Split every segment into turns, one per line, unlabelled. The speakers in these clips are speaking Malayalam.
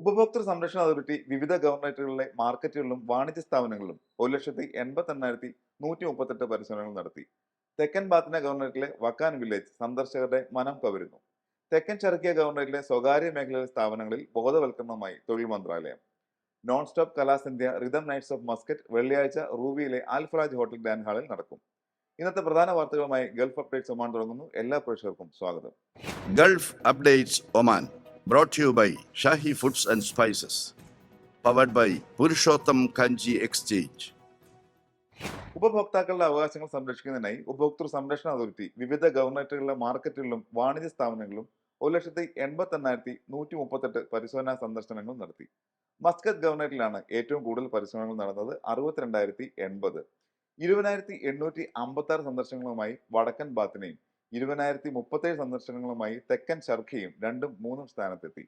ഉപഭോക്തൃ സംരക്ഷണ അതോറിറ്റി വിവിധ ഗവർണറേറ്റുകളിലെ മാർക്കറ്റുകളിലും വാണിജ്യ സ്ഥാപനങ്ങളിലും ഒരു ലക്ഷത്തി എൺപത്തി എണ്ണായിരത്തി നൂറ്റി മുപ്പത്തെട്ട് പരിശോധനകൾ നടത്തി. തെക്കൻ ബാത്തിന ഗവർണറേറ്റിലെ വക്കാൻ വില്ലേജ് സന്ദർശകരുടെ മനം കവരുന്നു. തെക്കൻ ചെറുക്കിയ ഗവർണറേറ്റിലെ സ്വകാര്യ മേഖലയിലെ സ്ഥാപനങ്ങളിൽ ബോധവൽക്കരണവുമായി തൊഴിൽ മന്ത്രാലയം. Non stop Kalasandhya rhythm nights of Muscat വെള്ളിയാഴ്ച റൂബിയിലെ ആൽഫറാജ് ഹോട്ടൽ ഗ്രാൻഡ് ഹാളിൽ നടക്കും. ഇന്നത്തെ പ്രധാന വാർത്തകളുമായി ഗൾഫ് അപ്ഡേറ്റ്സ് ഒമാൻ തുടങ്ങുന്നു. എല്ലാ പ്രേക്ഷകർക്കും സ്വാഗതം.
Gulf updates Oman to you by Shahi Foods and Spices. Powered by Purushottam Kanji Exchange.
ഉപഭോക്താക്കളുടെ അവകാശങ്ങൾ സംരക്ഷിക്കുന്നതിനായി ഉപഭോക്തൃ സംരക്ഷണ അതോറിറ്റി വിവിധ ഗവർണറേറ്റുകളിലെ മാർക്കറ്റുകളിലും വാണിജ്യ സ്ഥാപനങ്ങളിലും ഒരു ലക്ഷത്തി എൺപത്തെണ്ണായിരത്തി നൂറ്റി മുപ്പത്തെട്ട് പരിശോധനാ സന്ദർശനങ്ങൾ നടത്തി മസ്കത്ത് ഗവർണറേറ്റിലാണ് ഏറ്റവും കൂടുതൽ പരിശോധനകൾ നടന്നത് അറുപത്തിരണ്ടായിരത്തി എൺപത് ഇരുപതിനായിരത്തി എണ്ണൂറ്റി അമ്പത്തി ആറ് സന്ദർശനങ്ങളുമായി വടക്കൻ ബാത്തിനെയും ഇരുപതിനായിരത്തി മുപ്പത്തേഴ് സന്ദർശനങ്ങളുമായി തെക്കൻ ചർക്കയും രണ്ടും മൂന്നും സ്ഥാനത്തെത്തി.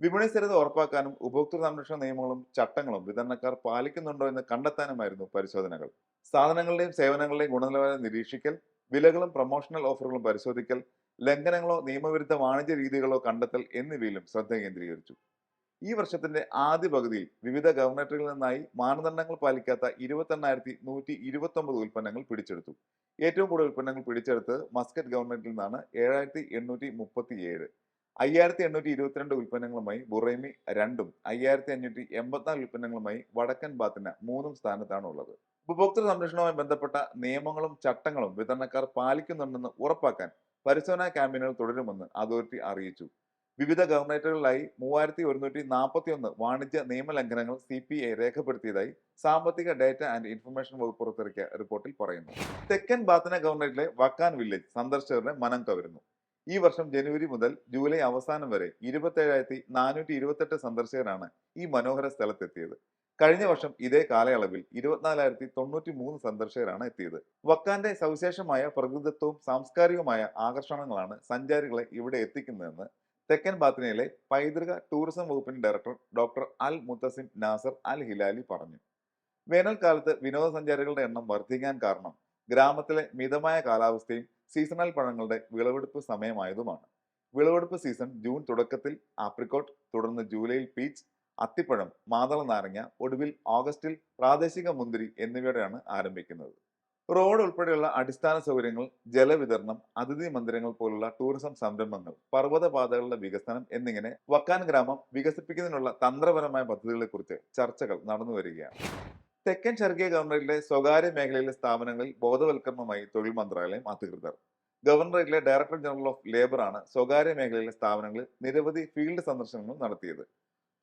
വിപണി സ്ഥിരത ഉറപ്പാക്കാനും ഉപഭോക്തൃ സംരക്ഷണ നിയമങ്ങളും ചട്ടങ്ങളും വിതരണക്കാർ പാലിക്കുന്നുണ്ടോ എന്ന് കണ്ടെത്താനുമായിരുന്നു പരിശോധനകൾ. സാധനങ്ങളുടെയും സേവനങ്ങളുടെയും ഗുണനിലവാരം നിരീക്ഷിക്കൽ വിലകളും പ്രൊമോഷണൽ ഓഫറുകളും പരിശോധിക്കൽ ലംഘനങ്ങളോ നിയമവിരുദ്ധ വാണിജ്യ രീതികളോ കണ്ടെത്തൽ എന്നിവയിലും ശ്രദ്ധ കേന്ദ്രീകരിച്ചു. ഈ വർഷത്തിന്റെ ആദ്യ പകുതിയിൽ വിവിധ ഗവർണറേറ്റുകളിൽ നിന്നായി മാനദണ്ഡങ്ങൾ പാലിക്കാത്ത ഇരുപത്തെണ്ണായിരത്തി നൂറ്റി ഇരുപത്തി ഒമ്പത് ഉൽപ്പന്നങ്ങൾ പിടിച്ചെടുത്തു. ഏറ്റവും കൂടുതൽ ഉൽപ്പന്നങ്ങൾ പിടിച്ചെടുത്ത് മസ്കറ്റ് ഗവൺമെന്റിൽ നിന്നാണ് ഏഴായിരത്തി എണ്ണൂറ്റി മുപ്പത്തി ഏഴ് അയ്യായിരത്തി എണ്ണൂറ്റി ഇരുപത്തിരണ്ട് ഉൽപ്പന്നങ്ങളുമായി ബുറൈമി രണ്ടും അയ്യായിരത്തി അഞ്ഞൂറ്റി എൺപത്തിനാല് ഉൽപ്പന്നങ്ങളുമായി വടക്കൻ ബാത്തിന മൂന്നും സ്ഥാനത്താണ് ഉള്ളത് ഉപഭോക്തൃ സംരക്ഷണവുമായി ബന്ധപ്പെട്ട നിയമങ്ങളും ചട്ടങ്ങളും വിതരണക്കാർ പാലിക്കുന്നുണ്ടെന്ന് ഉറപ്പാക്കാൻ പരിശോധനാ ക്യാമ്പയിനുകൾ തുടരുമെന്ന് അതോറിറ്റി അറിയിച്ചു. വിവിധ ഗവർണറേറ്റുകളിലായി മൂവായിരത്തി ഒരുന്നൂറ്റി നാൽപ്പത്തി ഒന്ന് വാണിജ്യ നിയമലംഘനങ്ങൾ സി പി ഐ രേഖപ്പെടുത്തിയതായി സാമ്പത്തിക ഡാറ്റ ആൻഡ് ഇൻഫർമേഷൻ വകുപ്പ് പുറത്തിറക്കിയ റിപ്പോർട്ടിൽ പറയുന്നു. തെക്കൻ ബാത്തന ഗവർണറേറ്റിലെ വക്കാൻ വില്ലേജ് സന്ദർശകരുടെ മനം കവരുന്നു. ഈ വർഷം ജനുവരി മുതൽ ജൂലൈ അവസാനം വരെ ഇരുപത്തേഴായിരത്തി നാനൂറ്റി ഇരുപത്തെട്ട് സന്ദർശകരാണ് ഈ മനോഹര സ്ഥലത്തെത്തിയത്. കഴിഞ്ഞ വർഷം ഇതേ കാലയളവിൽ ഇരുപത്തിനാലായിരത്തി തൊണ്ണൂറ്റി മൂന്ന് സന്ദർശകരാണ് എത്തിയത്. വക്കാന്റെ സവിശേഷമായ പ്രകൃതിത്വവും സാംസ്കാരികവുമായ ആകർഷണങ്ങളാണ് സഞ്ചാരികളെ ഇവിടെ എത്തിക്കുന്നതെന്ന് തെക്കൻ ബാത്തിനയിലെ പൈതൃക ടൂറിസം വകുപ്പിന്റെ director doctor Al Mutasim Nasser Al Hilali പറഞ്ഞു. വേനൽക്കാലത്ത് വിനോദസഞ്ചാരികളുടെ എണ്ണം വർദ്ധിക്കാൻ കാരണം ഗ്രാമത്തിലെ മിതമായ കാലാവസ്ഥയും സീസണൽ പഴങ്ങളുടെ വിളവെടുപ്പ് സമയമായതുമാണ്. വിളവെടുപ്പ് സീസൺ ജൂൺ തുടക്കത്തിൽ ആപ്രിക്കോട്ട് തുടർന്ന് ജൂലൈയിൽ പീച്ച് അത്തിപ്പഴം മാതള നാരങ്ങ ഒടുവിൽ ഓഗസ്റ്റിൽ പ്രാദേശിക മുന്തിരി എന്നിവയോടെയാണ് ആരംഭിക്കുന്നത്. റോഡ് ഉൾപ്പെടെയുള്ള അടിസ്ഥാന സൗകര്യങ്ങൾ ജലവിതരണം അതിഥി മന്ദിരങ്ങൾ പോലുള്ള ടൂറിസം സംരംഭങ്ങൾ പർവതപാതകളുടെ വികസനം എന്നിങ്ങനെ വക്കാൻ ഗ്രാമം വികസിപ്പിക്കുന്നതിനുള്ള തന്ത്രപരമായ പദ്ധതികളെക്കുറിച്ച് ചർച്ചകൾ നടന്നു വരികയാണ്. തെക്കൻ ചർഗിയ ഗവർണറേറ്റിലെ സ്വകാര്യ മേഖലയിലെ സ്ഥാപനങ്ങളിൽ ബോധവൽക്കരണമായി തൊഴിൽ മന്ത്രാലയം അധികൃതർ. ഗവർണറേറ്റിലെ ഡയറക്ടർ ജനറൽ ഓഫ് ലേബറാണ് സ്വകാര്യ മേഖലയിലെ സ്ഥാപനങ്ങളിൽ നിരവധി ഫീൽഡ് സന്ദർശനങ്ങൾ നടത്തിയത്.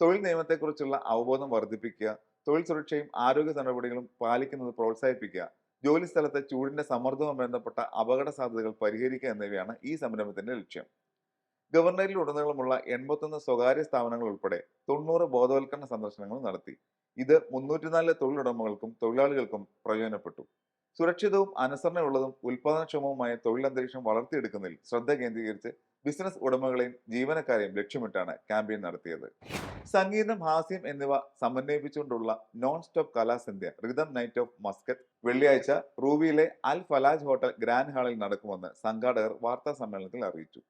തൊഴിൽ നിയമത്തെക്കുറിച്ചുള്ള അവബോധം വർദ്ധിപ്പിക്കുക തൊഴിൽ സുരക്ഷയും ആരോഗ്യ നടപടികളും പാലിക്കുന്നത് പ്രോത്സാഹിപ്പിക്കുക ജോലി സ്ഥലത്ത് ചൂടിന്റെ സമ്മർദ്ദവുമായി ബന്ധപ്പെട്ട അപകട സാധ്യതകൾ പരിഹരിക്കുക എന്നിവയാണ് ഈ സംരംഭത്തിന്റെ ലക്ഷ്യം. ഗവർണറിൽ ഉടനീളമുള്ള എൺപത്തൊന്ന് സ്വകാര്യ സ്ഥാപനങ്ങൾ ഉൾപ്പെടെ തൊണ്ണൂറ് ബോധവൽക്കരണ സന്ദർശനങ്ങൾ നടത്തി. ഇത് മുന്നൂറ്റിനാല് തൊഴിലുടമകൾക്കും തൊഴിലാളികൾക്കും പ്രയോജനപ്പെട്ടു. സുരക്ഷിതവും അനുസരണയുള്ളതും ഉൽപാദനക്ഷമവുമായ തൊഴിലന്തരീക്ഷം വളർത്തിയെടുക്കുന്നതിൽ ശ്രദ്ധ കേന്ദ്രീകരിച്ച് ബിസിനസ് ഉടമകളെയും ജീവനക്കാരെയും ലക്ഷ്യമിട്ടാണ് ക്യാമ്പയിൻ നടത്തിയത്. സംഗീതം ഹാസ്യം എന്നിവ സമന്വയിപ്പിച്ചുകൊണ്ടുള്ള non stop Kalasandhya rhythm night of Muscat വെള്ളിയാഴ്ച റൂവിയിലെ അൽ ഫലാജ് ഹോട്ടൽ ഗ്രാൻഡ് ഹാളിൽ നടക്കുമെന്ന് സംഘാടകർ വാർത്താ സമ്മേളനത്തിൽ അറിയിച്ചു.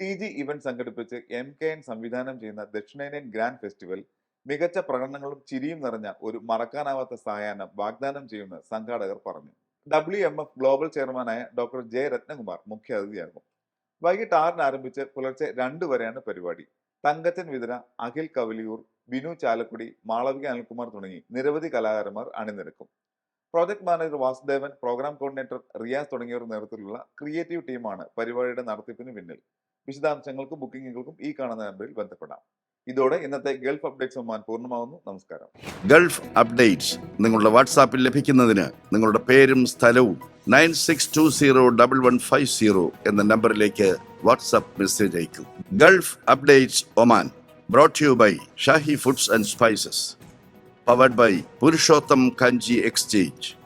ടി ജി ഇവന്റ് സംഘടിപ്പിച്ച് എം കെ എൻ സംവിധാനം ചെയ്യുന്ന ദക്ഷിണേന്ത്യൻ ഗ്രാൻഡ് ഫെസ്റ്റിവൽ മികച്ച പ്രകടനങ്ങളും ചിരിയും നിറഞ്ഞ ഒരു മറക്കാനാവാത്ത സായാഹ്നം വാഗ്ദാനം ചെയ്യുമെന്ന് സംഘാടകർ പറഞ്ഞു. ഡബ്ല്യു എം എഫ് ഗ്ലോബൽ ചെയർമാനായ ഡോക്ടർ ജെ രത്നകുമാർ മുഖ്യാതിഥിയാകും. വൈകിട്ട് ആറിന് ആരംഭിച്ച് പുലർച്ചെ രണ്ട് വരെയാണ് പരിപാടി. തങ്കച്ചൻ വിതര അഖിൽ കവലിയൂർ ബിനു ചാലക്കുടി മാളവിക അനിൽകുമാർ തുടങ്ങി നിരവധി കലാകാരന്മാർ അണിനിരക്കും. Project manager Vasudevan program coordinator Riyas തുടങ്ങിയവർ നേതൃത്വത്തിലുള്ള ക്രിയേറ്റീവ് ടീമാണ് പരിപാടിയുടെ നടത്തിപ്പിന് പിന്നിൽ. വിശദാംശങ്ങൾക്കും ബുക്കിംഗുകൾക്കും ഈ കാണുന്ന നമ്പറിൽ ബന്ധപ്പെടാം. ഇതോടെ ഇന്നത്തെ ഗൾഫ് അപ്ഡേറ്റ്സ് ഒമാൻ പൂർണമാവുന്നു. നമസ്കാരം.
ഗൾഫ് അപ്ഡേറ്റ്സ് നിങ്ങളുടെ വാട്സാപ്പിൽ ലഭിക്കുന്നതിന് നിങ്ങളുടെ പേരും സ്ഥലവും nine six two zero double one five zero എന്ന നമ്പറിലേക്ക് വാട്സാപ്പ് മെസ്സേജ് അയക്കും. Gulf updates Oman brought you by Shahi foods and spices powered by Purushottam Kanji exchange.